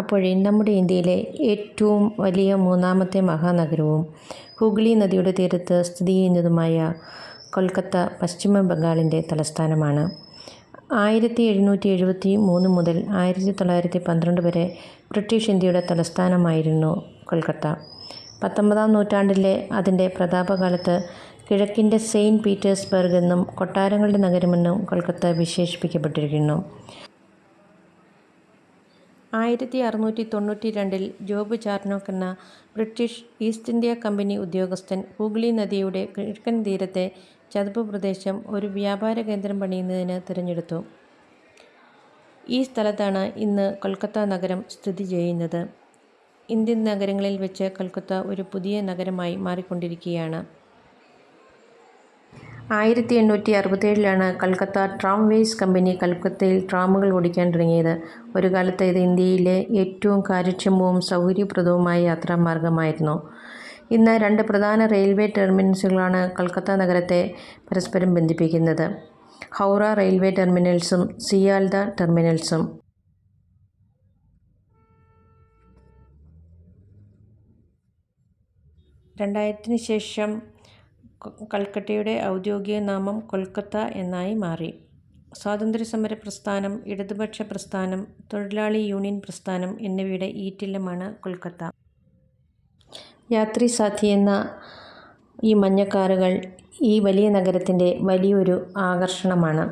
അപ്പോഴേ നമ്മുടെ ഇന്ത്യയിലെ ഏറ്റവും വലിയ മൂന്നാമത്തെ മഹാനഗരവും ഹുഗ്ലി നദിയുടെ തീരത്ത് സ്ഥിതി ചെയ്യുന്നതുമായ കൊൽക്കത്ത പശ്ചിമ ബംഗാളിന്റെ തലസ്ഥാനമാണ്. ആയിരത്തി എഴുന്നൂറ്റി എഴുപത്തി മൂന്ന് മുതൽ ആയിരത്തി തൊള്ളായിരത്തി പന്ത്രണ്ട് വരെ ബ്രിട്ടീഷ് ഇന്ത്യയുടെ തലസ്ഥാനമായിരുന്നു കൊൽക്കത്ത. പത്തൊമ്പതാം നൂറ്റാണ്ടിലെ അതിന്റെ പ്രതാപകാലത്ത് കിഴക്കിന്റെ സെയിന്റ് പീറ്റേഴ്സ്ബർഗ് എന്നും കൊട്ടാരങ്ങളുടെ നഗരമെന്നും കൊൽക്കത്ത വിശേഷിപ്പിക്കപ്പെട്ടിരിക്കുന്നു. ആയിരത്തി അറുന്നൂറ്റി തൊണ്ണൂറ്റി രണ്ടിൽ ജോബ് ചാർനോക്ക് എന്ന ബ്രിട്ടീഷ് ഈസ്റ്റ് ഇന്ത്യ കമ്പനി ഉദ്യോഗസ്ഥൻ ഹൂഗ്ലി നദിയുടെ കിഴക്കൻ തീരത്തെ ചതുപ്പ് പ്രദേശം ഒരു വ്യാപാര കേന്ദ്രം പണിയുന്നതിന് തിരഞ്ഞെടുത്തു. ഈ സ്ഥലത്താണ് ഇന്ന് കൊൽക്കത്ത നഗരം സ്ഥിതി ചെയ്യുന്നത്. ഇന്ത്യൻ നഗരങ്ങളിൽ വെച്ച് കൊൽക്കത്ത ഒരു പുതിയ നഗരമായി മാറിക്കൊണ്ടിരിക്കുകയാണ്. ആയിരത്തി എണ്ണൂറ്റി അറുപത്തേഴിലാണ് കൽക്കത്ത ട്രാംവേസ് കമ്പനി കൽക്കത്തയിൽ ട്രാമുകൾ ഓടിക്കാൻ തുടങ്ങിയത്. ഒരു കാലത്ത് ഇത് ഇന്ത്യയിലെ ഏറ്റവും കാര്യക്ഷമവും സൗകര്യപ്രദവുമായ യാത്രാ മാർഗമായിരുന്നു ഇന്ന് രണ്ട് പ്രധാന റെയിൽവേ ടെർമിനൽസുകളാണ് കൽക്കത്ത നഗരത്തെ പരസ്പരം ബന്ധിപ്പിക്കുന്നത്. ഹൗറ റെയിൽവേ ടെർമിനൽസും സിയാൽദ ടെർമിനൽസും. രണ്ടായിരത്തിന് ശേഷം കൽക്കട്ടയുടെ ഔദ്യോഗിക നാമം കൊൽക്കത്ത എന്നായി മാറി. സ്വാതന്ത്ര്യസമര പ്രസ്ഥാനം ഇടതുപക്ഷ പ്രസ്ഥാനം തൊഴിലാളി യൂണിയൻ പ്രസ്ഥാനം എന്നിവയുടെ ഈറ്റില്ലമാണ് കൊൽക്കത്ത. യാത്രി സാഥി എന്ന ഈ മഞ്ഞക്കാറുകൾ ഈ വലിയ നഗരത്തിന്റെ വലിയൊരു ആകർഷണമാണ്.